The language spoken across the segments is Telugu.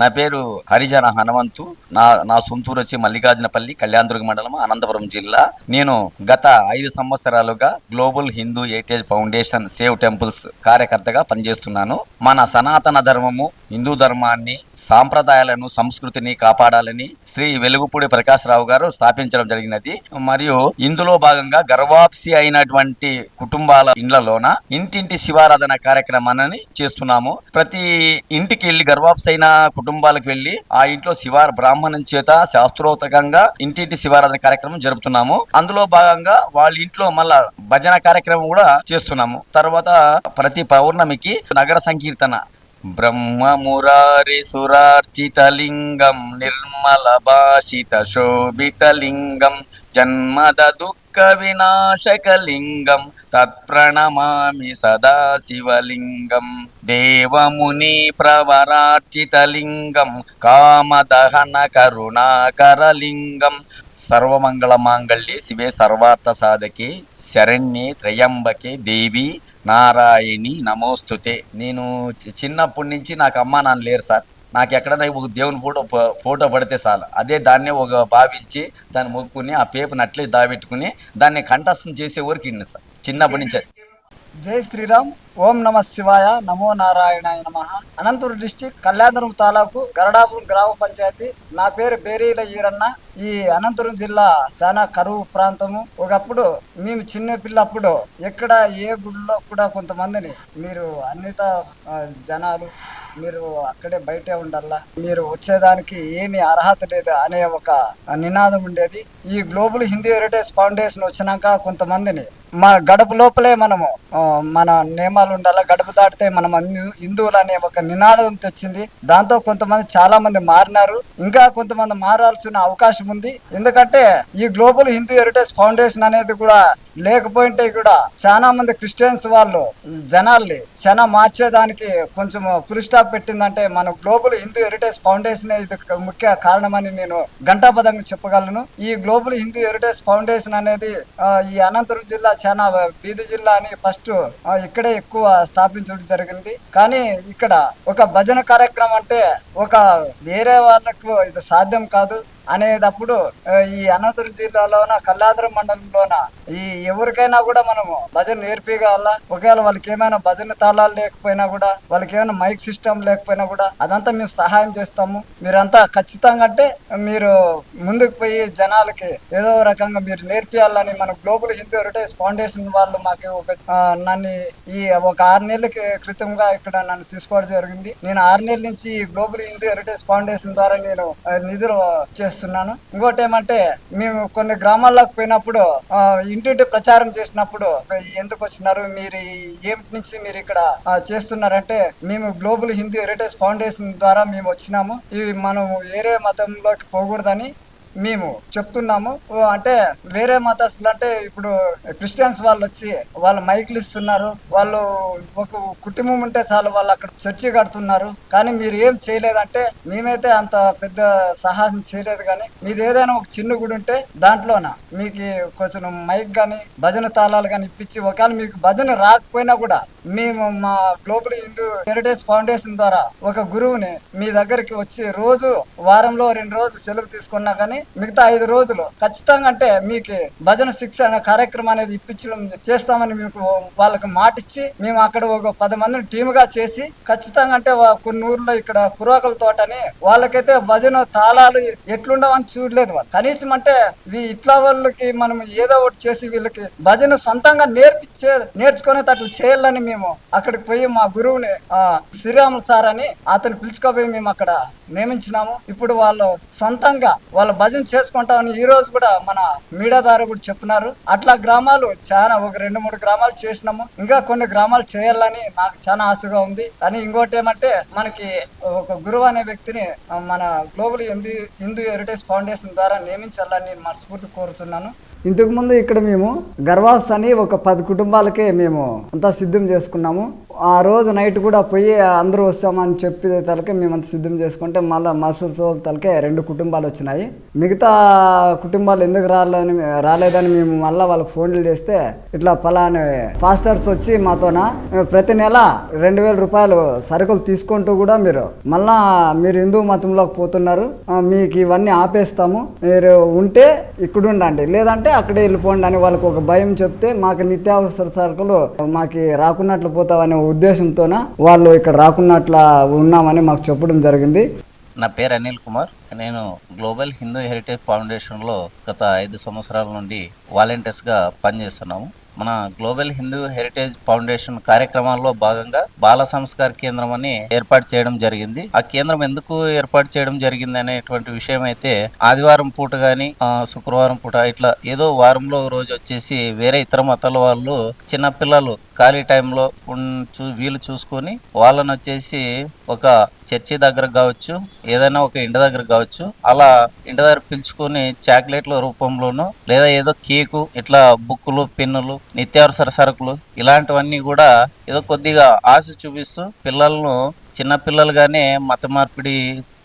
నా పేరు హరిజన హనుమంతు. నా నా సొంతూరు వచ్చి మల్లికార్జునపల్లి కళ్యాణదుర్గ మండలం అనంతపురం జిల్లా. నేను గత ఐదు సంవత్సరాలుగా Global Hindu Heritage Foundation Save Temples కార్యకర్తగా పనిచేస్తున్నాను. మన సనాతన ధర్మము హిందూ ధర్మాన్ని సాంప్రదాయాలను సంస్కృతిని కాపాడాలని శ్రీ వెలుగుపూడి ప్రకాశ్రావు గారు స్థాపించడం జరిగినది. మరియు ఇందులో భాగంగా గర్వాప్సి అయినటువంటి కుటుంబాల ఇండ్లలోన ఇంటింటి శివారాధన కార్యక్రమాన్ని చేస్తున్నాము. ప్రతి ఇంటికి వెళ్ళి గర్వాప్సి అయిన కుటుంబాలకు వెళ్ళి ఆ ఇంట్లో శివార బ్రాహ్మణం చేత శాస్త్రోతకంగా ఇంటింటి శివారాధన కార్యక్రమం జరుపుతున్నాము. అందులో భాగంగా వాళ్ళ ఇంట్లో మళ్ళా భజన కార్యక్రమం కూడా చేస్తున్నాము. తర్వాత ప్రతి పౌర్ణమికి నగర సంకీర్తన. బ్రహ్మమురారి సురార్చితలింగం నిర్మల భాషిత శోభితలింగం జన్మద దుఃఖ వినాశకలింగం తత్ప్రణమామి సదాశివలింగం. దేవముని ప్రవరార్చితలింగం కామదహన కరుణాకరలింగం సర్వమంగళమాంగళ్యే శివే సర్వార్థ సాధకే శరణ్యే త్రయంబకే దేవి నారాయణి నమోస్తుతే. నేను చి- చిన్నప్పటి నుంచి నాకు అమ్మ నాన్న లేరు సార్. నాకు ఎక్కడైనా ఒక దేవుని ఫోటో ఫోటో పడితే చాలు. అదే దాన్ని ఒక భావించి దాన్ని మొక్కుని ఆ పేపర్ని అట్లే దాబెట్టుకుని దాన్ని కంఠస్థం చేసే ఇండి సార్. చిన్నప్పటి నుంచి. జై శ్రీరామ్ ఓం నమ శివాయ నమో నారాయణాయ నమ. అనంతపురం డిస్టిక్ కళ్యాణపురం తాలూకు గరడాపురం గ్రామ పంచాయతీ. నా పేరు బేరీల ఈరన్న. ఈ అనంతపురం జిల్లా చాలా కరువు ప్రాంతము. ఒకప్పుడు మేము చిన్న పిల్లప్పుడు ఎక్కడ ఏ గుడిలో కూడా కొంతమందిని మీరు అన్నిత జనాలు మీరు అక్కడే బయటే ఉండాలా? మీరు వచ్చేదానికి ఏమి అర్హత లేదు అనే ఒక నినాదం ఉండేది. ఈ గ్లోబల్ హిందీ హెరిటేజ్ ఫౌండేషన్ వచ్చినాక కొంతమందిని మా గడప లోపలే మనము మన నియమాలు ఉండాలి? గడప దాటితే మనం అన్ని- హిందువులు అనే ఒక నినాదం తెచ్చింది. దాంతో కొంతమంది చాలా మంది మారినారు. ఇంకా కొంతమంది మారాల్సిన అవకాశం ఉంది. ఎందుకంటే ఈ గ్లోబల్ హిందూ హెరిటేజ్ ఫౌండేషన్ అనేది కూడా లేకపోయింటే కూడా చాలా మంది క్రిస్టియన్స్ వాళ్ళు జనాల్ని చాలా మార్చేదానికి కొంచెం ఫుల్ స్టాప్ పెట్టిందంటే మన గ్లోబల్ హిందూ హెరిటేజ్ ఫౌండేషన్ ఇది ముఖ్య కారణమని నేను ఘంటాపదంగా చెప్పగలను. ఈ గ్లోబల్ హిందూ హెరిటేజ్ ఫౌండేషన్ అనేది ఈ అనంతపురం జిల్లా చాలా బీది జిల్లా అని ఫస్ట్ ఇక్కడే ఎక్కువ స్థాపించడం జరిగింది. కానీ ఇక్కడ ఒక భజన కార్యక్రమం అంటే ఒక వేరే వాళ్ళకు ఇది సాధ్యం కాదు. అనేటప్పుడు ఈ అనంతపురం జిల్లాలోన కల్లాద్రం మండలంలోన ఈ ఎవరికైనా కూడా మనము భజన నేర్పియగల ఒకవేళ వాళ్ళకి ఏమైనా భజన తాళాలు లేకపోయినా కూడా వాళ్ళకి ఏమైనా మైక్ సిస్టమ్ లేకపోయినా కూడా అదంతా మేము సహాయం చేస్తాము. మీరంతా ఖచ్చితంగా అంటే మీరు ముందుకు పోయి జనాలకి ఏదో రకంగా మీరు నేర్పియాలని మన గ్లోబల్ హిందూ హెరిటేజ్ ఫౌండేషన్ వాళ్ళు మాకు ఒక నన్ను ఈ ఒక ఆరు నెలల క్రితంగా ఇక్కడ నన్ను తీసుకోవడం జరిగింది. నేను ఆరు నెలల నుంచి ఈ గ్లోబల్ హిందూ హెరిటేజ్ ఫౌండేషన్ ద్వారా నేను నిధులు చేస్తాను చేస్తున్నాను. ఇంకోటి ఏమంటే మేము కొన్ని గ్రామాల్లోకి పోయినప్పుడు ఇంటింటి ప్రచారం చేసినప్పుడు ఎందుకు వచ్చినారు మీరు ఏమిటి నుంచి మీరు ఇక్కడ చేస్తున్నారంటే మేము గ్లోబల్ హిందూ హెరిటేజ్ ఫౌండేషన్ ద్వారా మేము వచ్చినాము. ఇవి మనం వేరే మతంలోకి పోకూడదని మేము చెప్తున్నాము. ఓ అంటే వేరే మతస్థులు అంటే ఇప్పుడు క్రిస్టియన్స్ వాళ్ళు వచ్చి వాళ్ళు మైకులు ఇస్తున్నారు. వాళ్ళు ఒక కుటుంబం ఉంటే చాలు వాళ్ళు అక్కడ చర్చి కడుతున్నారు. కానీ మీరు ఏం చేయలేదంటే మేమైతే అంత పెద్ద సాహసం చేయలేదు కానీ మీది ఏదైనా ఒక చిన్న గుడి ఉంటే దాంట్లోన? మీకు కొంచెం మైక్ కానీ భజన తాళాలు కానీ ఇప్పించి ఒకవేళ మీకు భజన రాకపోయినా కూడా మేము మా గ్లోబల్ హిందూ హెరిటేజ్ ఫౌండేషన్ ద్వారా ఒక గురువుని మీ దగ్గరికి వచ్చి రోజు వారంలో రెండు రోజులు సెలవు తీసుకున్నా కానీ మిగతా ఐదు రోజులు ఖచ్చితంగా అంటే మీకు భజన శిక్ష అనే కార్యక్రమం అనేది ఇప్పించడం చేస్తామని మీకు వాళ్ళకి మాటిచ్చి మేము అక్కడ ఒక పది మందిని టీముగా చేసి ఖచ్చితంగా అంటే వా- కొన్ని ఊర్లో ఇక్కడ కురాకల తోటని వాళ్ళకైతే భజన తాళాలు ఎట్లుండవని చూడలేదు వాళ్ళు. కనీసం అంటే ఇట్లా వాళ్ళకి మనం ఏదో ఒకటి చేసి వీళ్ళకి భజన సొంతంగా నేర్పించే నేర్చుకునేటట్లు చేయాలని మేము అక్కడికి పోయి మా గురువుని ఆ, శ్రీరాములు సార్ అని అతను పిలుచుకోపోయి మేము అక్కడ నియమించినాము. ఇప్పుడు వాళ్ళు సొంతంగా వాళ్ళు భజన చేసుకుంటామని ఈ రోజు కూడా మన మీడియా ద్వారా కూడా చెప్తున్నారు. అట్లా గ్రామాలు చాలా ఒక రెండు మూడు గ్రామాలు చేసినాము. ఇంకా కొన్ని గ్రామాలు చేయాలని నాకు చాలా ఆశగా ఉంది. కానీ ఇంకోటి ఏమంటే మనకి ఒక గురువు అనే వ్యక్తిని మన Global Hindu Hindu Heritage Foundation ద్వారా నియమించాలని నేను మనస్ఫూర్తి కోరుతున్నాను. ఇంతకు ముందు ఇక్కడ మేము గర్వాస్ అని ఒక పది కుటుంబాలకే మేము అంతా సిద్ధం చేసుకున్నాము. ఆ రోజు నైట్ కూడా పోయి అందరూ వస్తామని చెప్పే తలకే మేమంతా సిద్ధం చేసుకుంటే మళ్ళీ మసల్స్ తలకే రెండు కుటుంబాలు వచ్చినాయి. మిగతా కుటుంబాలు ఎందుకు రాలేదని రాలేదని మేము మళ్ళీ వాళ్ళకి ఫోన్లు చేస్తే ఇట్లా ఫలాని ఫాస్టర్స్ వచ్చి మాతోన ప్రతి నెల రెండు వేల రూపాయలు సరుకులు తీసుకుంటూ కూడా మీరు మళ్ళా మీరు హిందూ మతంలోకి పోతున్నారు. మీకు ఇవన్నీ ఆపేస్తాము. మీరు ఉంటే ఇక్కడ ఉండండి లేదంటే అక్కడే వెళ్ళిపోండి అని వాళ్ళకి ఒక భయం చెప్తే మాకు నిత్యావసర సరుకులు మాకు రాకుండా రాకున్నట్లు పోతామనే ఉద్దేశంతోన వాళ్ళు ఇక్కడ రాకున్నట్ల ఉన్నామని మాకు చెప్పడం జరిగింది? నా పేరు అనిల్ కుమార్. నేను గ్లోబల్ హిందూ హెరిటేజ్ ఫౌండేషన్లో గత ఐదు సంవత్సరాల నుండి వాలంటీర్స్గా పనిచేస్తున్నాము. మన గ్లోబల్ హిందూ హెరిటేజ్ ఫౌండేషన్ కార్యక్రమాల్లో భాగంగా బాల సంస్కార కేంద్రం అని ఏర్పాటు చేయడం జరిగింది. ఆ కేంద్రం ఎందుకు ఏర్పాటు చేయడం జరిగింది అనేటువంటి విషయం అయితే ఆదివారం పూట కానీ శుక్రవారం పూట ఇట్లా ఏదో వారంలో రోజు వచ్చేసి వేరే ఇతర మతాల వాళ్ళు చిన్న పిల్లలు ఖాళీ టైంలో ఉన్- చూ వీలు చూసుకొని వాళ్ళని వచ్చేసి ఒక చర్చి దగ్గర కావచ్చు ఏదైనా ఒక ఇంటి దగ్గర కావచ్చు అలా ఇంటి దగ్గర పిలుచుకొని చాక్లెట్ల రూపంలోనూ లేదా ఏదో కేకు ఇట్లా బుక్కులు పెన్నులు నిత్యావసర సరుకులు ఇలాంటివన్నీ కూడా ఏదో కొద్దిగా ఆశ చూపిస్తూ పిల్లలను చిన్న పిల్లలుగానే మత మార్పిడి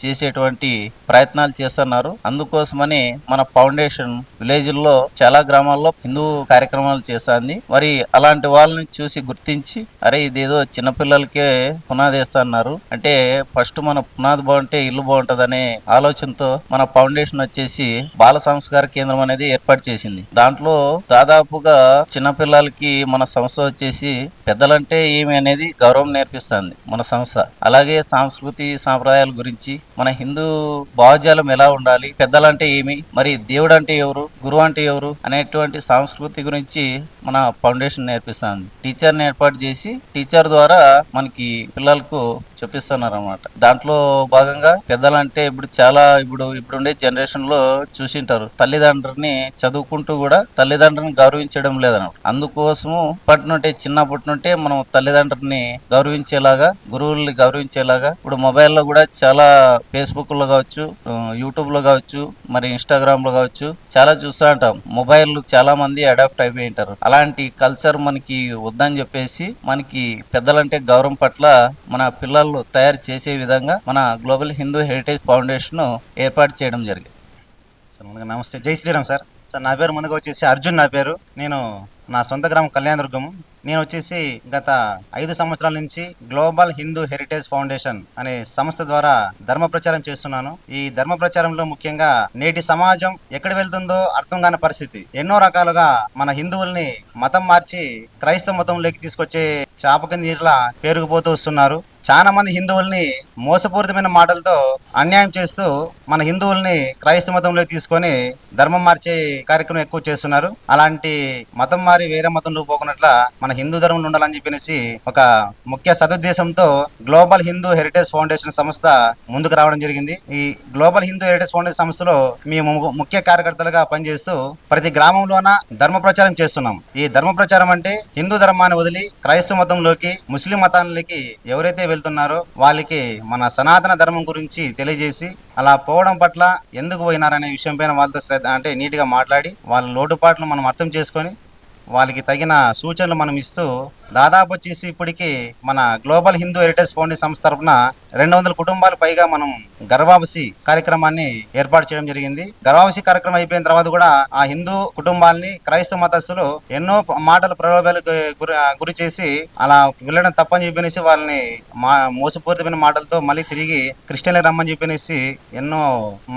చేసేటువంటి ప్రయత్నాలు చేస్తున్నారు. అందుకోసమని మన ఫౌండేషన్ విలేజ్ల్లో చాలా గ్రామాల్లో హిందూ కార్యక్రమాలు చేస్తుంది. మరి అలాంటి వాళ్ళని చూసి గుర్తించి అరే ఇదేదో చిన్నపిల్లలకే పునాది వేస్తున్నారు. అంటే ఫస్ట్ మన పునాది బాగుంటే ఇల్లు బాగుంటదనే ఆలోచనతో మన ఫౌండేషన్ వచ్చేసి బాల సంస్కార కేంద్రం అనేది ఏర్పాటు చేసింది. దాంట్లో దాదాపుగా చిన్నపిల్లలకి మన సంస్థ వచ్చేసి పెద్దలంటే ఏమి అనేది గౌరవం నేర్పిస్తుంది మన సంస్థ. అలాగే సంస్కృతి సాంప్రదాయాల గురించి మన హిందూ భావజాలం ఎలా ఉండాలి? పెద్దలంటే ఏమి? మరి దేవుడు అంటే ఎవరు? గురువు అంటే ఎవరు? అనేటువంటి సంస్కృతి గురించి మన ఫౌండేషన్ నేర్పిస్తుంది. టీచర్ని ఏర్పాటు చేసి టీచర్ ద్వారా మనకి పిల్లలకు చెప్పిస్తున్నారు అనమాట దాంట్లో భాగంగా పెద్దలంటే ఇప్పుడు చాలా ఇప్పుడు ఇప్పుడుండే జనరేషన్లో చూసింటారు. తల్లిదండ్రుని చదువుకుంటూ కూడా తల్లిదండ్రుని గౌరవించడం లేదన్నమాట. అందుకోసము ఇప్పటి నుండి చిన్నప్పటి నుండి మనం తల్లిదండ్రుని గౌరవించేలాగా గురువుల్ని గౌరవించేలాగా ఇప్పుడు మొబైల్లో కూడా చాలా ఫేస్బుక్లో కావచ్చు యూట్యూబ్లో కావచ్చు మరి ఇన్స్టాగ్రామ్లో కావచ్చు చాలా చూస్తూ ఉంటాం. మొబైల్ చాలా మంది అడాప్ట్ అయిపోయి ఉంటారు. అలాంటి కల్చర్ మనకి వద్దని చెప్పేసి మనకి పెద్దలంటే గౌరవం పట్ల మన పిల్లలు తయారు చేసే విధంగా మన గ్లోబల్ హిందూ హెరిటేజ్ ఫౌండేషన్ ఏర్పాటు చేయడం జరిగింది. సార్ నమస్తే. జై శ్రీరామ్ సార్. సార్ నా పేరు ముందుగా వచ్చేసి అర్జున్ నా పేరు. నేను నా సొంత గ్రామం కళ్యాణదుర్గం. నేను వచ్చేసి గత ఐదు సంవత్సరాల నుంచి గ్లోబల్ హిందూ హెరిటేజ్ ఫౌండేషన్ అనే సంస్థ ద్వారా ధర్మ ప్రచారం చేస్తున్నాను. ఈ ధర్మ ప్రచారంలో ముఖ్యంగా నేటి సమాజం ఎక్కడ వెళ్తుందో అర్థం కాని పరిస్థితి. ఎన్నో రకాలుగా మన హిందువుల్ని మతం మార్చి క్రైస్తవ మతంలోకి తీసుకొచ్చే చాపక నీరులా పేరుకుపోతూ వస్తున్నారు. చాలా మంది హిందువుల్ని మోసపూరితమైన మాటలతో అన్యాయం చేస్తూ మన హిందువుల్ని క్రైస్తవ మతంలో తీసుకొని ధర్మం మార్చే కార్యక్రమం ఎక్కువ చేస్తున్నారు. అలాంటి మతం మారి వేరే మతంలో పోకున్నట్ల మన హిందూ ధర్మంలో ఉండాలని చెప్పేసి ఒక ముఖ్య సదుద్దేశంతో గ్లోబల్ హిందూ హెరిటేజ్ ఫౌండేషన్ సంస్థ ముందుకు రావడం జరిగింది. ఈ గ్లోబల్ హిందూ హెరిటేజ్ ఫౌండేషన్ సంస్థలో మేము ముఖ్య కార్యకర్తలుగా పనిచేస్తూ ప్రతి గ్రామంలోన ధర్మ ప్రచారం చేస్తున్నాం. ఈ ధర్మ ప్రచారం అంటే హిందూ ధర్మాన్ని వదిలి క్రైస్తవ మతంలోకి ముస్లిం మతాలకి ఎవరైతే వెళ్తున్నారో వాళ్ళకి మన సనాతన ధర్మం గురించి తెలియజేసి అలా పోవడం పట్ల ఎందుకు పోయినారనే విషయం పైన వాళ్ళతో శ్రద్ధ అంటే నీట్గా మాట్లాడి వాళ్ళ లోటుపాట్లు మనం అర్థం చేసుకొని వాళ్ళకి తగిన సూచనలు మనం ఇస్తూ దాదాపు వచ్చేసి ఇప్పటికి మన గ్లోబల్ హిందూ హెరిటేజ్ ఫౌండేషన్ సంస్థ తరఫున రెండు వందల కుటుంబాలు పైగా మనం గర్వావసి కార్యక్రమాన్ని ఏర్పాటు చేయడం జరిగింది. గర్వావసి కార్యక్రమం అయిపోయిన తర్వాత కూడా ఆ హిందూ కుటుంబాలని క్రైస్తవ మతస్థులు ఎన్నో మాటలు మాటల ప్రలోభాలకు గురి చేసి అలా వెళ్ళడం తప్పని చెప్పినేసి వాళ్ళని మా మోసపూరితమైన మాటలతో మళ్ళీ తిరిగి క్రిస్టియన్లకు రమ్మని చెప్పినేసి ఎన్నో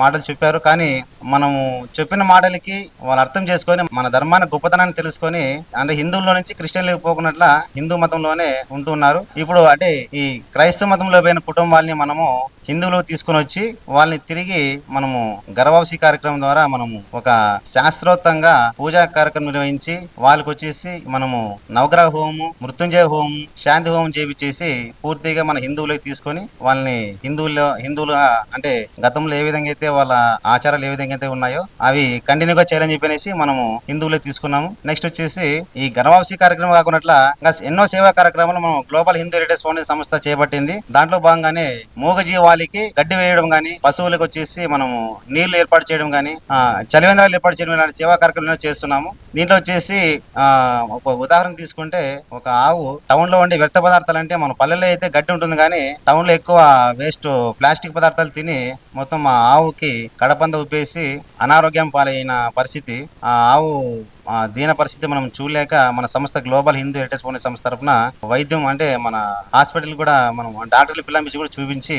మాటలు చెప్పారు. కానీ మనము చెప్పిన మాటలకి వాళ్ళు అర్థం చేసుకొని మన ధర్మాన్ని గొప్పతనాన్ని తెలుసుకొని అంటే హిందువుల్లో నుంచి క్రిస్టియన్లకు పోకున్నట్ల హిందూ మతంలోనే ఉంటున్నారు ఇప్పుడు అంటే ఈ క్రైస్తవ మతంలో పోయిన కుటుంబాలని మనము హిందువులు తీసుకొని వచ్చి వాళ్ళని తిరిగి మనము గర్భవసి కార్యక్రమం ద్వారా మనము ఒక శాస్త్రోక్తంగా పూజా కార్యక్రమం నిర్వహించి వాళ్ళకి వచ్చేసి మనము నవగ్రహ హోమము మృత్యుంజయ హోమం శాంతి హోమం చేపించేసి పూర్తిగా మన హిందువులకు తీసుకొని వాళ్ళని హిందువుల్లో హిందువులుగా అంటే గతంలో ఏ విధంగా అయితే వాళ్ళ ఆచారాలు ఏ విధంగా అయితే ఉన్నాయో అవి కంటిన్యూగా చేయాలని చెప్పనేసి మనము హిందువులకు తీసుకున్నాము. నెక్స్ట్ వచ్చేసి వచ్చేసి ఈ గర్భవసి కార్యక్రమం కాకుండా ఎన్నో సేవా కార్యక్రమాలు మనం గ్లోబల్ హిందూ హెరిటేజ్ ఫౌండేషన్ సంస్థ చేపట్టింది. దాంట్లో భాగంగానే మూగజీవాలకి గడ్డి వేయడం గాని పశువులకు వచ్చేసి మనము నీళ్ళు ఏర్పాటు చేయడం గాని చలివేంద్రాలు ఏర్పాటు చేయడం లాంటి సేవా కార్యక్రమాలు చేస్తున్నాము. దీంట్లో వచ్చేసి ఒక ఉదాహరణ తీసుకుంటే ఒక ఆవు టౌన్లో ఉండే వ్యర్థ పదార్థాలు అంటే మన పల్లెల్లో అయితే గడ్డి ఉంటుంది కానీ టౌన్లో ఎక్కువ వేస్ట్ ప్లాస్టిక్ పదార్థాలు తిని మొత్తం ఆ ఆవుకి కడపంద ఉప్పేసి అనారోగ్యం పాలైన పరిస్థితి. ఆ ఆవు దీన పరిస్థితి మనం చూడలేక మన సంస్థ గ్లోబల్ హిందూ హెరిటేజ్ ఫౌండేషన్ సంస్థ తరఫున వైద్యం అంటే మన హాస్పిటల్ కూడా మనం డాక్టర్లు పిల్లంపించి కూడా చూపించి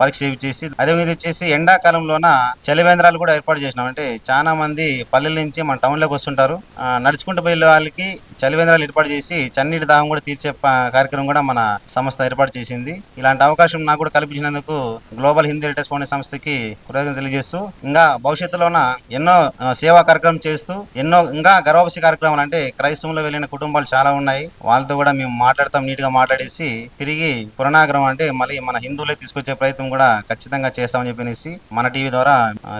పరీక్ష చేసి అదేవిధంగా వచ్చేసి ఎండాకాలంలోన చలివేంద్రాలు కూడా ఏర్పాటు చేసినాం. అంటే చాలా మంది పల్లెల నుంచి మన టౌన్లోకి వస్తుంటారు. నడుచుకుంటూ పోయే వాళ్ళకి చలివేంద్రాలు ఏర్పాటు చేసి చన్నీటి దాహం కూడా తీర్చే కార్యక్రమం కూడా మన సంస్థ ఏర్పాటు చేసింది. ఇలాంటి అవకాశం నాకు కూడా కల్పించినందుకు గ్లోబల్ హిందూ హెరిటేజ్ ఫౌండేషన్ సంస్థకి కృతజ్ఞత తెలియజేస్తూ ఇంకా భవిష్యత్తులోన ఎన్నో సేవా కార్యక్రమం చేస్తూ ఎన్నో ఇంకా గర్భవసి కార్యక్రమాలు అంటే క్రైస్తవంలో వెళ్ళిన కుటుంబాలు చాలా ఉన్నాయి. వాళ్ళతో కూడా మేము మాట్లాడతాం నీట్గా మాట్లాడేసి తిరిగి పురణాగ్రహం అంటే మళ్ళీ మన హిందువులే తీసుకొచ్చే ప్రయత్నం కూడా ఖచ్చితంగా చేస్తామని చెప్పనేసి మన టీవీ ద్వారా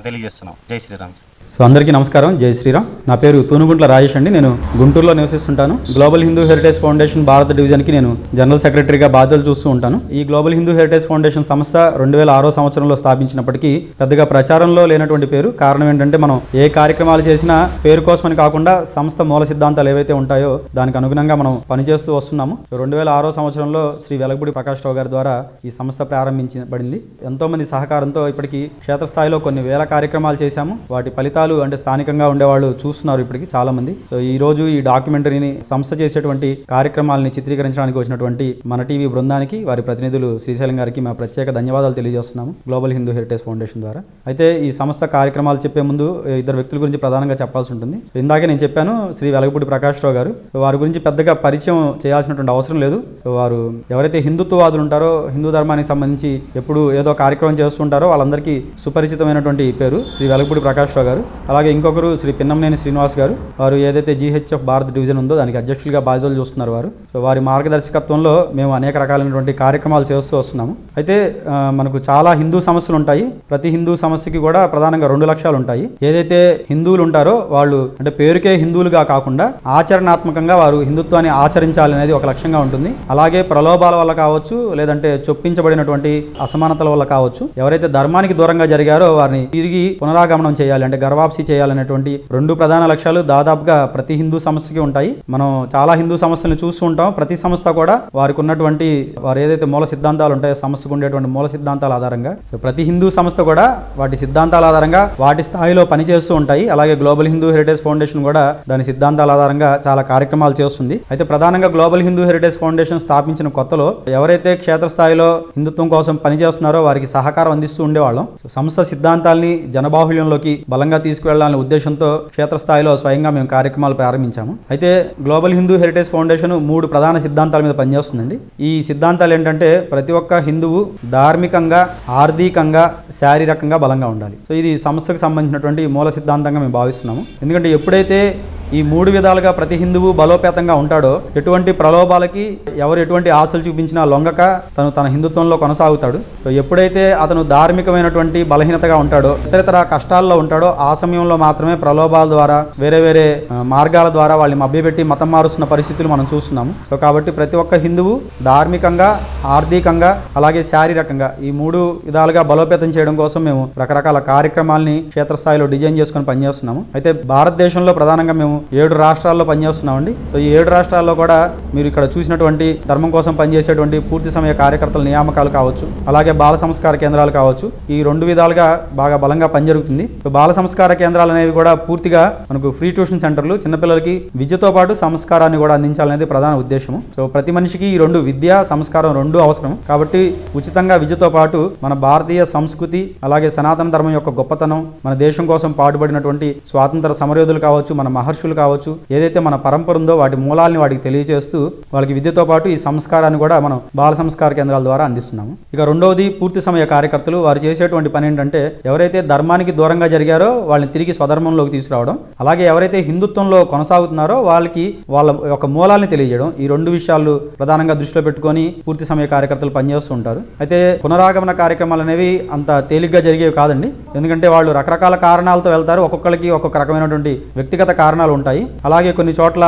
తెలియజేస్తున్నాం. జై శ్రీరామ్ సో అందరికీ నమస్కారం. జై శ్రీరామ్. నా పేరు తూనుగుంట్ల రాజేష్ అండి. నేను గుంటూరులో నివసిస్తుంటాను. గ్లోబల్ హిందూ హెరిటేజ్ ఫౌండేషన్ భారత డివిజన్కి నేను జనరల్ సెక్రటరీగా బాధ్యతలు చూస్తూ ఉంటాను. ఈ గ్లోబల్ హిందూ హెరిటేజ్ ఫౌండేషన్ సంస్థ రెండు వేల ఆరో సంవత్సరంలో స్థాపించినప్పటికీ పెద్దగా ప్రచారంలో లేనటువంటి పేరు. కారణం ఏంటంటే మనం ఏ కార్యక్రమాలు చేసినా పేరు కోసమని కాకుండా సంస్థ మూల సిద్ధాంతాలు ఏవైతే ఉంటాయో దానికి అనుగుణంగా మనం పనిచేస్తూ వస్తున్నాము. రెండు వేల ఆరో సంవత్సరంలో శ్రీ వెలగపూడి ప్రకాష్ రావు గారి ద్వారా ఈ సంస్థ ప్రారంభించబడింది. ఎంతోమంది సహకారంతో ఇప్పటికీ క్షేత్రస్థాయిలో కొన్ని వేల కార్యక్రమాలు చేశాము. వాటి ఫలితం ఫలితాలు అంటే స్థానికంగా ఉండేవాళ్ళు చూస్తున్నారు ఇప్పటికి చాలా మంది సో ఈ రోజు ఈ డాక్యుమెంటరీని సంస్థ చేసేటువంటి కార్యక్రమాలని చిత్రీకరించడానికి వచ్చినటువంటి మన టీవీ బృందానికి వారి ప్రతినిధులు శ్రీశైలం గారికి మా ప్రత్యేక ధన్యవాదాలు తెలియజేస్తున్నాము గ్లోబల్ హిందూ హెరిటేజ్ ఫౌండేషన్ ద్వారా. అయితే ఈ సంస్థ కార్యక్రమాలు చెప్పే ముందు ఇద్దరు వ్యక్తుల గురించి ప్రధానంగా చెప్పాల్సి ఉంటుంది. ఇందాకే నేను చెప్పాను శ్రీ వెలగపూడి ప్రకాశ్రావు గారు వారి గురించి పెద్దగా పరిచయం చేయాల్సినటువంటి అవసరం లేదు. వారు ఎవరైతే హిందుత్వవాదులు ఉంటారో హిందూ ధర్మానికి సంబంధించి ఎప్పుడు ఏదో కార్యక్రమం చేస్తుంటారో వాళ్ళందరికీ సుపరిచితమైనటువంటి పేరు శ్రీ వెలగపూడి ప్రకాష్ రావు గారు. అలాగే ఇంకొకరు శ్రీ పిన్నంనేని శ్రీనివాస్ గారు. వారు ఏదైతే జీహెచ్ఎఫ్ భారత్ డివిజన్ ఉందో దానికి అధ్యక్షులుగా బాధ్యతలు చూస్తున్నారు వారు. సో వారి మార్గదర్శకత్వంలో మేము అనేక రకాలైనటువంటి కార్యక్రమాలు చేస్తూ వస్తున్నాము. అయితే మనకు చాలా హిందూ సమస్యలు ఉంటాయి. ప్రతి హిందూ సమస్యకి కూడా ప్రధానంగా రెండు లక్ష్యాలు ఉంటాయి. ఏదైతే హిందువులు ఉంటారో వాళ్ళు అంటే పేరుకే హిందువులుగా కాకుండా ఆచరణాత్మకంగా వారు హిందుత్వాన్ని ఆచరించాలి అనేది ఒక లక్ష్యంగా ఉంటుంది. అలాగే ప్రలోభాల వల్ల కావచ్చు లేదంటే చొప్పించబడినటువంటి అసమానతల వల్ల కావచ్చు ఎవరైతే ధర్మానికి దూరంగా జరిగారో వారిని తిరిగి పునరాగమనం చేయాలి. అంటే గర్వ గర్వాప్సి చేయాలనేటువంటి రెండు ప్రధాన లక్ష్యాలు దాదాపుగా ప్రతి హిందూ సమస్యకి ఉంటాయి. మనం చాలా హిందూ సమస్యలను చూస్తూ ఉంటాం. ప్రతి సంస్థ కూడా వారికి ఉన్నటువంటి వారు ఏదైతే మూల సిద్ధాంతాలు ఉంటాయో సంస్థకు ఉండేటువంటి మూల సిద్ధాంతాల ఆధారంగా సో ప్రతి హిందూ సంస్థ కూడా వాటి సిద్ధాంతాల ఆధారంగా వాటి స్థాయిలో పనిచేస్తూ ఉంటాయి. అలాగే గ్లోబల్ హిందూ హెరిటేజ్ ఫౌండేషన్ కూడా దాని సిద్ధాంతాల ఆధారంగా చాలా కార్యక్రమాలు చేస్తుంది. అయితే ప్రధానంగా గ్లోబల్ హిందూ హెరిటేజ్ ఫౌండేషన్ స్థాపించిన కొత్తలో ఎవరైతే క్షేత్రస్థాయిలో హిందుత్వం కోసం పనిచేస్తున్నారో వారికి సహకారం అందిస్తూ ఉండేవాళ్ళం. సో సంస్థ సిద్ధాంతాల్ని జనబాహుళ్యంలోకి బలంగా తీసుకువెళ్ళాలనే ఉద్దేశంతో క్షేత్రస్థాయిలో స్వయంగా మేము కార్యక్రమాలు ప్రారంభించాము. అయితే గ్లోబల్ హిందూ హెరిటేజ్ ఫౌండేషన్ మూడు ప్రధాన సిద్ధాంతాల మీద పనిచేస్తుందండి. ఈ సిద్ధాంతాలు ఏంటంటే ప్రతి ఒక్క హిందువు ధార్మికంగా ఆర్థికంగా శారీరకంగా బలంగా ఉండాలి. సో ఇది సంస్థకు సంబంధించినటువంటి మూల సిద్ధాంతంగా మేము భావిస్తున్నాము. ఎందుకంటే ఎప్పుడైతే ఈ మూడు విధాలుగా ప్రతి హిందువు బలోపేతంగా ఉంటాడో ఎటువంటి ప్రలోభాలకి ఎవరు ఎటువంటి ఆశలు చూపించినా లొంగక తను తన హిందుత్వంలో కొనసాగుతాడు. సో ఎప్పుడైతే అతను ధార్మికమైనటువంటి బలహీనతగా ఉంటాడో ఇతరితర కష్టాల్లో ఉంటాడో ఆ సమయంలో మాత్రమే ప్రలోభాల ద్వారా వేరే వేరే మార్గాల ద్వారా వాళ్ళని మభ్యపెట్టి మతం మారుస్తున్న పరిస్థితులు మనం చూస్తున్నాము. సో కాబట్టి ప్రతి ఒక్క హిందువు ధార్మికంగా ఆర్థికంగా అలాగే శారీరకంగా ఈ మూడు విధాలుగా బలోపేతం చేయడం కోసం మేము రకరకాల కార్యక్రమాల్ని క్షేత్రస్థాయిలో డిజైన్ చేసుకొని పనిచేస్తున్నాము. అయితే భారతదేశంలో ప్రధానంగా మేము ఏడు రాష్ట్రాల్లో పనిచేస్తున్నామండి. సో ఈ ఏడు రాష్ట్రాల్లో కూడా మీరు ఇక్కడ చూసినటువంటి ధర్మం కోసం పనిచేసేటువంటి పూర్తి సమయ కార్యకర్తల నియామకాలు కావచ్చు అలాగే బాల సంస్కార కేంద్రాలు కావచ్చు. ఈ రెండు విధాలుగా బాగా బలంగా పనిజరుగుతుంది. బాల సంస్కార కేంద్రాలు అనేవి కూడా పూర్తిగా మనకు ఫ్రీ ట్యూషన్ సెంటర్లు చిన్నపిల్లలకి విద్యతో పాటు సంస్కారాన్ని కూడా అందించాలనేది ప్రధాన ఉద్దేశము. సో ప్రతి మనిషికి ఈ రెండు విద్య సంస్కారం రెండు అవసరం. కాబట్టి ఉచితంగా విద్యతో పాటు మన భారతీయ సంస్కృతి అలాగే సనాతన ధర్మం యొక్క గొప్పతనం మన దేశం కోసం పాటుపడినటువంటి స్వాతంత్ర సమరయోధులు కావచ్చు మన మహర్షులు కావచ్చు ఏదైతే మన పరంపర ఉందో వాటి మూలాల్ని వాటికి తెలియజేస్తూ వాళ్ళకి విద్యతో పాటు ఈ సంస్కారాన్ని కూడా మనం బాల సంస్కార కేంద్రాల ద్వారా అందిస్తున్నాము. ఇక రెండవది పూర్తి సమయ కార్యకర్తలు వారు చేసేటువంటి పని ఏంటంటే ఎవరైతే ధర్మానికి దూరంగా జరిగారో వాళ్ళని తిరిగి స్వధర్మంలోకి తీసుకురావడం అలాగే ఎవరైతే హిందుత్వంలో కొనసాగుతున్నారో వాళ్ళకి వాళ్ళ యొక్క మూలాల్ని తెలియజేయడం ఈ రెండు విషయాలు ప్రధానంగా దృష్టిలో పెట్టుకొని పూర్తి సమయ కార్యకర్తలు పనిచేస్తూ ఉంటారు. అయితే పునరాగమన కార్యక్రమాలు అనేవి అంత తేలిగ్గా జరిగేవి కాదండి. ఎందుకంటే వాళ్ళు రకరకాల కారణాలతో వెళ్తారు. ఒక్కొక్కరికి ఒక్కొక్క రకమైనటువంటి వ్యక్తిగత కారణాలు ఉంటాయి. అలాగే కొన్ని చోట్ల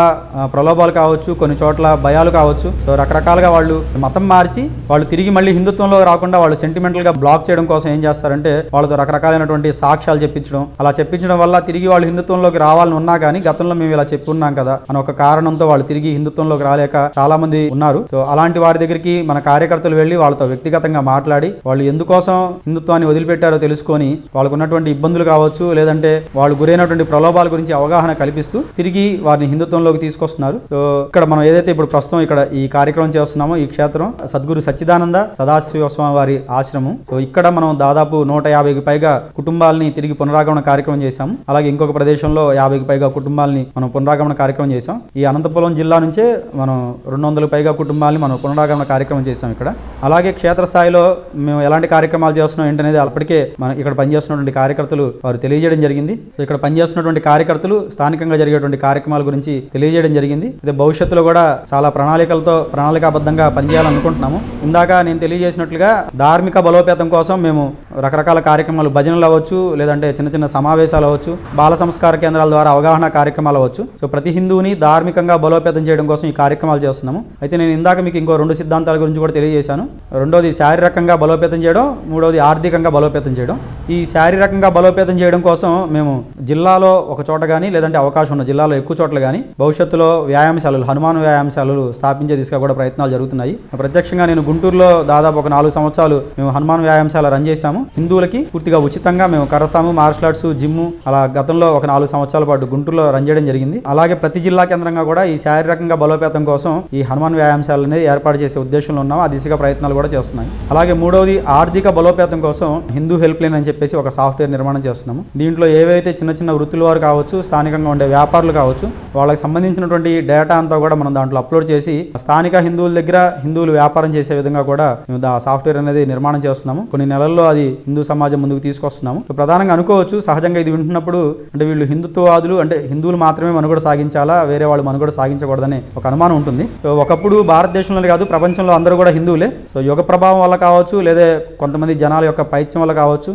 ప్రలోభాలు కావచ్చు కొన్ని చోట్ల భయాలు కావచ్చు. సో రకరకాలుగా వాళ్ళు మతం మార్చి వాళ్ళు తిరిగి మళ్ళీ హిందుత్వంలో రాకుండా వాళ్ళు సెంటిమెంటల్గా బ్లాక్ చేయడం కోసం ఏం చేస్తారంటే వాళ్ళతో రకరకాలైనటువంటి సాక్ష్యాలు చెప్పించడం. అలా చెప్పించడం వల్ల తిరిగి వాళ్ళు హిందుత్వంలోకి రావాలని ఉన్నా కానీ గతంలో మేము ఇలా చెప్పి ఉన్నాం కదా అని ఒక కారణంతో వాళ్ళు తిరిగి హిందుత్వంలోకి రాలేక చాలా మంది ఉన్నారు. సో అలాంటి వారి దగ్గరికి మన కార్యకర్తలు వెళ్ళి వాళ్ళతో వ్యక్తిగతంగా మాట్లాడి వాళ్ళు ఎందుకోసం హిందుత్వాన్ని వదిలిపెట్టారో తెలుసుకొని వాళ్ళకు ఉన్నటువంటి ఇబ్బందులు కావచ్చు లేదంటే వాళ్ళు గురైనటువంటి ప్రలోభాల గురించి అవగాహన కల్పిస్తూ తిరిగి వారిని హిందుత్వంలోకి తీసుకొస్తున్నారు. సో ఇక్కడ మనం ఏదైతే ఇప్పుడు ప్రస్తుతం ఇక్కడ ఈ కార్యక్రమం చేస్తున్నామో ఈ క్షేత్రం సద్గురు సచ్చిదానంద సదాశివ స్వామి వారి ఆశ్రమం. సో ఇక్కడ మనం దాదాపు నూట యాభైకి పైగా కుటుంబాలని తిరిగి పునరాగమన కార్యక్రమం చేశాం అలాగే ఇంకొక ప్రదేశంలో యాభైకి పైగా కుటుంబాలని మనం పునరాగమన కార్యక్రమం చేశాం. ఈ అనంతపురం జిల్లా నుంచే మనం రెండు వందలకు పైగా కుటుంబాలని మనం పునరాగమన కార్యక్రమం చేశాం ఇక్కడ. అలాగే క్షేత్రస్థాయిలో మేము ఎలాంటి కార్యక్రమాలు చేస్తున్నాం ఏంటనేది అప్పటికే మన ఇక్కడ పనిచేస్తున్నటువంటి కార్యకర్తలు వారు తెలియజేయడం జరిగింది. సో ఇక్కడ పనిచేస్తున్నటువంటి కార్యకర్తలు స్థానికంగా జరిగేటువంటి కార్యక్రమాల గురించి తెలియజేయడం జరిగింది. అయితే భవిష్యత్తులో కూడా చాలా ప్రణాళికలతో ప్రణాళికాబద్ధంగా పనిచేయాలనుకుంటున్నాము. ఇందాక నేను తెలియజేసినట్లుగా ధార్మిక బలోపేతం కోసం మేము రకరకాల కార్యక్రమాలు భజనలు అవ్వచ్చు లేదంటే చిన్న చిన్న సమావేశాలు అవ్వచ్చు బాల సంస్కార కేంద్రాల ద్వారా అవగాహన కార్యక్రమాలు అవ్వచ్చు. సో ప్రతి హిందువుని ధార్మికంగా బలోపేతం చేయడం కోసం ఈ కార్యక్రమాలు చేస్తున్నాము. అయితే నేను ఇందాక మీకు ఇంకో రెండు సిద్ధాంతాల గురించి కూడా తెలియజేశాను. రెండోది శారీరకంగా బలోపేతం చేయడం మూడోది ఆర్థికంగా బలోపేతం చేయడం. ఈ శారీరకంగా బలోపేతం చేయడం కోసం మేము జిల్లాలో ఒక చోట కానీ లేదంటే అవకాశం ఉన్న జిల్లాలో ఎక్కువ చోట్ల కానీ భవిష్యత్తులో వ్యాయామశాలలు హనుమాన్ వ్యాయామశాలలు స్థాపించే దిశగా కూడా ప్రయత్నాలు జరుగుతున్నాయి. ప్రత్యక్షంగా నేను గుంటూరులో దాదాపు ఒక నాలుగు సంవత్సరాలు మేము హనుమాన్ వ్యాయామశాల రన్ చేశాము. హిందువులకి పూర్తిగా ఉచితంగా మేము కరసాము మార్షల్ ఆర్ట్స్ జిమ్ అలా గతంలో ఒక నాలుగు సంవత్సరాల పాటు గుంటూరులో రన్ చేయడం జరిగింది. అలాగే ప్రతి జిల్లా కేంద్రంగా కూడా ఈ శారీరకంగా బలోపేతం కోసం ఈ హనుమాన్ వ్యాయామశాల అనేది ఏర్పాటు చేసే ఉద్దేశంలో ఉన్నాం ఆ దిశగా ప్రయత్నాలు కూడా చేస్తున్నాయి. అలాగే మూడవది ఆర్థిక బలోపేతం కోసం హిందూ హెల్ప్ లైన్ అని చెప్పేసి ఒక సాఫ్ట్వేర్ నిర్మాణం చేస్తున్నాము. దీంట్లో ఏవైతే చిన్న చిన్న వృత్తుల వారు కావచ్చు స్థానికంగా ఉండే వ్యాపారులు కావచ్చు వాళ్ళకి సంబంధించినటువంటి డేటా అంతా కూడా మనం దాంట్లో అప్లోడ్ చేసి స్థానిక హిందువుల దగ్గర హిందువులు వ్యాపారం చేసే విధంగా కూడా మేము ఆ సాఫ్ట్వేర్ అనేది నిర్మాణం చేస్తున్నాము. కొన్ని నెలల్లో అది హిందూ సమాజం ముందుకు తీసుకొస్తున్నాము. ప్రధానంగా అనుకోవచ్చు సహజంగా ఇది వింటున్నప్పుడు అంటే వీళ్ళు హిందుత్వవాదులు అంటే హిందువులు మాత్రమే మనుగడ సాగించాలా? వేరే వాళ్ళు మనుగడ సాగించకూడదనే ఒక అనుమానం ఉంటుంది. ఒకప్పుడు భారతదేశంలోనే కాదు ప్రపంచంలో అందరూ కూడా హిందువులే. సో యుగ ప్రభావం వల్ల కావచ్చు లేదా కొంతమంది జనాల యొక్క పైత్యం వల్ల కావచ్చు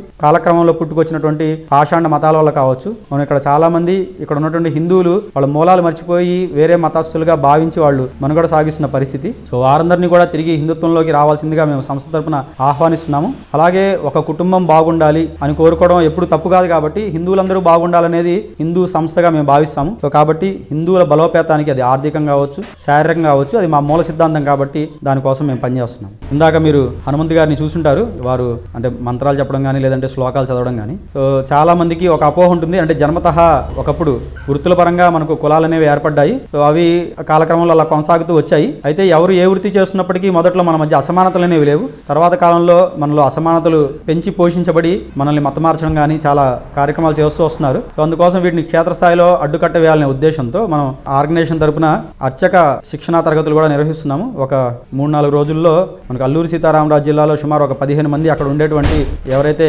క్రమంలో పుట్టుకొచ్చినటువంటి పాషాండ మతాల వల్ల కావచ్చు. మనం ఇక్కడ చాలా మంది ఇక్కడ ఉన్నటువంటి హిందువులు వాళ్ళ మూలాలు మర్చిపోయి వేరే మతస్థులుగా భావించి వాళ్ళు మనుగడ సాగిస్తున్న పరిస్థితి. సో వారందరినీ కూడా తిరిగి హిందుత్వంలోకి రావాల్సిందిగా మేము సంస్థ తరపున ఆహ్వానిస్తున్నాము. అలాగే ఒక కుటుంబం బాగుండాలి అని కోరుకోవడం ఎప్పుడు తప్పు కాదు కాబట్టి హిందువులందరూ బాగుండాలనేది హిందూ సంస్థగా మేము భావిస్తాము. సో కాబట్టి హిందువుల బలోపేతానికి అది ఆర్థికంగా కావచ్చు శారీరకంగా కావచ్చు అది మా మూల సిద్ధాంతం కాబట్టి దానికోసం మేము పనిచేస్తున్నాం ఇందాక మీరు హనుమంతు గారిని చూసుంటారు వారు అంటే మంత్రాలు చెప్పడం కానీ లేదంటే శ్లోకాలు చదవడం కానీ సో చాలా మందికి ఒక అపోహ ఉంటుంది. అంటే జన్మతః ఒకప్పుడు వృత్తుల పరంగా మనకు కులాలు అనేవి ఏర్పడ్డాయి. సో అవి కాలక్రమంలో అలా కొనసాగుతూ వచ్చాయి. అయితే ఎవరు ఏ వృత్తి చేస్తున్నప్పటికీ మొదట్లో మన మధ్య అసమానతలు అనేవి లేవు. తర్వాత కాలంలో మనలో అసమానతలు పెంచి పోషించబడి మనల్ని మతమార్చడం కానీ చాలా కార్యక్రమాలు చేస్తూ వస్తున్నారు. సో అందుకోసం వీటిని క్షేత్రస్థాయిలో అడ్డుకట్ట వేయాలనే ఉద్దేశంతో మనం ఆర్గనైజేషన్ తరపున అర్చక శిక్షణా తరగతులు కూడా నిర్వహిస్తున్నాము. ఒక మూడు నాలుగు రోజుల్లో మనకు అల్లూరు సీతారామరాజు జిల్లాలో సుమారు ఒక పదిహేను మంది అక్కడ ఉండేటువంటి ఎవరైతే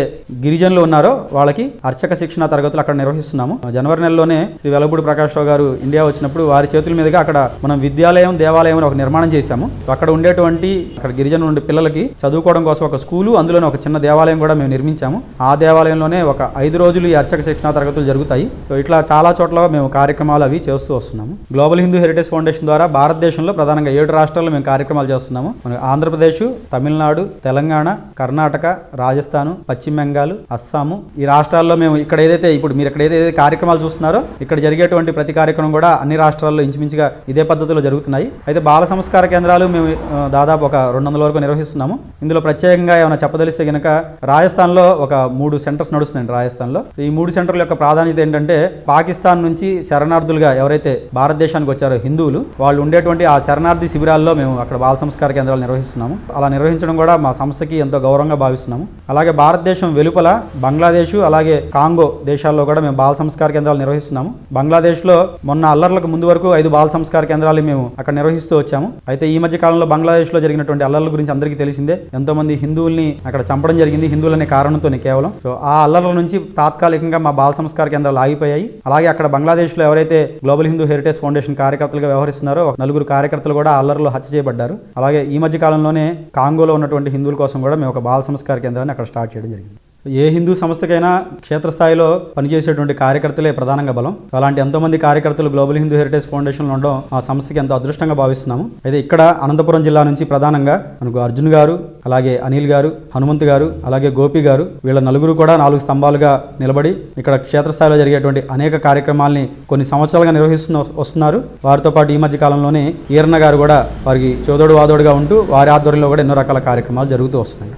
గిరిజనులు ఉన్నారో వాళ్ళకి అర్చక శిక్షణా తరగతులు అక్కడ నిర్వహిస్తున్నాము. జనవరి నెలలోనే శ్రీ వెలగపూడి ప్రకాష్ రావు గారు ఇండియా వచ్చినప్పుడు వారి చేతుల మీదుగా అక్కడ మనం విద్యాలయం దేవాలయం అని ఒక నిర్మాణం చేశాము. అక్కడ ఉండేటువంటి అక్కడ గిరిజనులు ఉండే పిల్లలకి చదువుకోవడం కోసం ఒక స్కూలు అందులోనే ఒక చిన్న దేవాలయం కూడా మేము నిర్మించాము. ఆ దేవాలయంలోనే ఒక ఐదు రోజులు ఈ అర్చక శిక్షణా తరగతులు జరుగుతాయి. సో ఇట్లా చాలా చోట్ల మేము కార్యక్రమాలు అవి చేస్తూ వస్తున్నాము. గ్లోబల్ హిందూ హెరిటేజ్ ఫౌండేషన్ ద్వారా భారతదేశంలో ప్రధానంగా ఏడు రాష్ట్రాల్లో మేము కార్యక్రమాలు చేస్తున్నాము. ఆంధ్రప్రదేశ్ తమిళనాడు తెలంగాణ కర్ణాటక రాజస్థాన్ పశ్చిమ బెంగాల్ అస్సాము. ఈ రాష్ట్రాల్లో మేము ఇక్కడ ఏదైతే ఇప్పుడు మీరు ఇక్కడ ఏదైతే కార్యక్రమాలు చూస్తున్నారో ఇక్కడ జరిగేటువంటి ప్రతి కార్యక్రమం కూడా అన్ని రాష్ట్రాల్లో ఇంచుమించుగా ఇదే పద్ధతిలో జరుగుతున్నాయి. అయితే బాల సంస్కార కేంద్రాలు మేము దాదాపు ఒక రెండు వందల వరకు నిర్వహిస్తున్నాము. ఇందులో ప్రత్యేకంగా ఏమైనా చెప్పదలిస్తే గనక రాజస్థాన్లో ఒక మూడు సెంటర్స్ నడుస్తున్నాయి రాజస్థాన్లో. ఈ మూడు సెంటర్ల యొక్క ప్రాధాన్యత ఏంటంటే పాకిస్తాన్ నుంచి శరణార్థులుగా ఎవరైతే భారతదేశానికి వచ్చారో హిందువులు వాళ్ళు ఉండేటువంటి ఆ శరణార్థి శిబిరాల్లో మేము అక్కడ బాల సంస్కార కేంద్రాలు నిర్వహిస్తున్నాము. అలా నిర్వహించడం కూడా మా సంస్థకి ఎంతో గౌరవంగా భావిస్తున్నాము. అలాగే భారతదేశం వెలుపల బంగ్లాదేశ్ అలాగే కాంగో దేశాల్లో కూడా మేము బాల సంస్కార కేంద్రాలు నిర్వహిస్తున్నాము. బంగ్లాదేశ్లో మొన్న అల్లర్లకు ముందు వరకు ఐదు బాల సంస్కార కేంద్రాలు మేము అక్కడ నిర్వహిస్తూ వచ్చాము. అయితే ఈ మధ్య కాలంలో బంగ్లాదేశ్లో జరిగినటువంటి అల్లర్ల గురించి అందరికీ తెలిసిందే. ఎంతో మంది హిందువుల్ని అక్కడ చంపడం జరిగింది. హిందువులనే కారణంతోనే కేవలం. సో ఆ అల్లర్ల నుంచి తాత్కాలికంగా మా బాల సంస్కార కేంద్రాలు ఆగిపోయాయి. అలాగే అక్కడ బంగ్లాదేశ్లో ఎవరైతే గ్లోబల్ హిందూ హెరిటేజ్ ఫౌండేషన్ కార్యకర్తలుగా వ్యవహరిస్తున్నారో ఒక నలుగురు కార్యకర్తలు కూడా ఆ అల్లర్లో హత్య చేయబడ్డారు. అలాగే ఈ మధ్య కాలంలోనే కాంగోలో ఉన్నటువంటి హిందువుల కోసం కూడా మేము ఒక బాల సంస్కార కేంద్రాన్ని అక్కడ స్టార్ట్ చేయడం జరిగింది. ఏ హిందూ సంస్థకైనా క్షేత్రస్థాయిలో పనిచేసేటువంటి కార్యకర్తలే ప్రధానంగా బలం. అలాంటి ఎంతోమంది కార్యకర్తలు గ్లోబల్ హిందూ హెరిటేజ్ ఫౌండేషన్లో ఉండడం ఆ సంస్థకి ఎంతో అదృష్టంగా భావిస్తున్నాము. అయితే ఇక్కడ అనంతపురం జిల్లా నుంచి ప్రధానంగా మనకు అర్జున్ గారు అలాగే అనిల్ గారు హనుమంత్ గారు అలాగే గోపి గారు వీళ్ళ నలుగురు కూడా నాలుగు స్తంభాలుగా నిలబడి ఇక్కడ క్షేత్రస్థాయిలో జరిగేటువంటి అనేక కార్యక్రమాల్ని కొన్ని సంవత్సరాలుగా నిర్వహిస్తున్న వస్తున్నారు. వారితో పాటు ఈ మధ్య కాలంలోనే ఈరన్న గారు కూడా వారికి చోదోడు వాదోడుగా ఉంటూ వారి ఆధ్వర్యంలో కూడా ఎన్నో రకాల కార్యక్రమాలు జరుగుతూ వస్తున్నాయి.